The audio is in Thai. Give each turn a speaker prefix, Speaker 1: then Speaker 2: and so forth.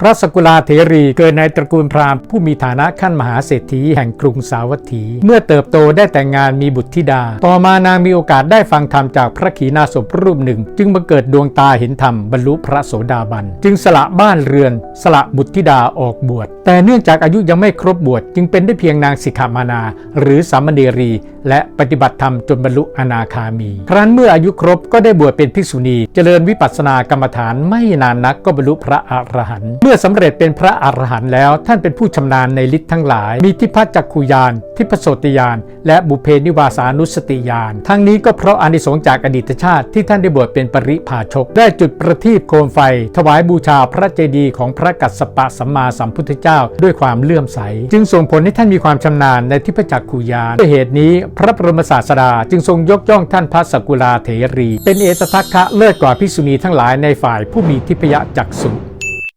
Speaker 1: พระสกุลาเถรีเกิดในตระกูลพราหมณ์ผู้มีฐานะขั้นมหาเศรษฐีแห่งกรุงสาวัตถี เมื่อเติบโตได้แต่งงานมีบุตรธิดา ต่อมานางมีโอกาสได้ฟังธรรมจากพระขีณาสพรูปหนึ่ง จึงบังเกิดดวงตาเห็นธรรมบรรลุพระโสดาบัน จึงสละบ้านเรือน สละบุตรธิดาออกบวช แต่เนื่องจากอายุยังไม่ครบบวชจึงเป็นได้เพียงนางสิกขามานา หรือสามเณรี และปฏิบัติธรรมจนบรรลุอนาคามี ครั้นเมื่ออายุครบก็ได้บวชเป็นภิกษุณี เจริญวิปัสสนากรรมฐานไม่นานนักก็บรรลุพระอรหันต์มื่อสำเร็จเป็นพระอรหันต์แล้วท่านเป็นผู้ชำนาญในฤทธิ์ทั้งหลาย มีทิพจักขุยาน ทิพโสติยาน และบุเพนิวาสานุสติยาน ทั้งนี้ก็เพราะอานิสงส์จากอดีตชาติที่ท่านได้บวชเป็นปริพาชก ได้จุดประทีปโคมไฟ ถวายบูชาพระเจดีย์ของพระกัสสปะสัมมาสัมพุทธเจ้า ด้วยความเลื่อมใส จึงส่งผลให้ท่านมีความชำนาญในทิพจักขุยานด้วยเหตุนี้ พระบรมศาสดา จึงทรงยกย่องท่านพระสกุลาเถรี เป็นเอตทัคคะเลิศกว่าภิกษุณีทั้งหลายในฝ่ายผู้มีทิพยจักษุ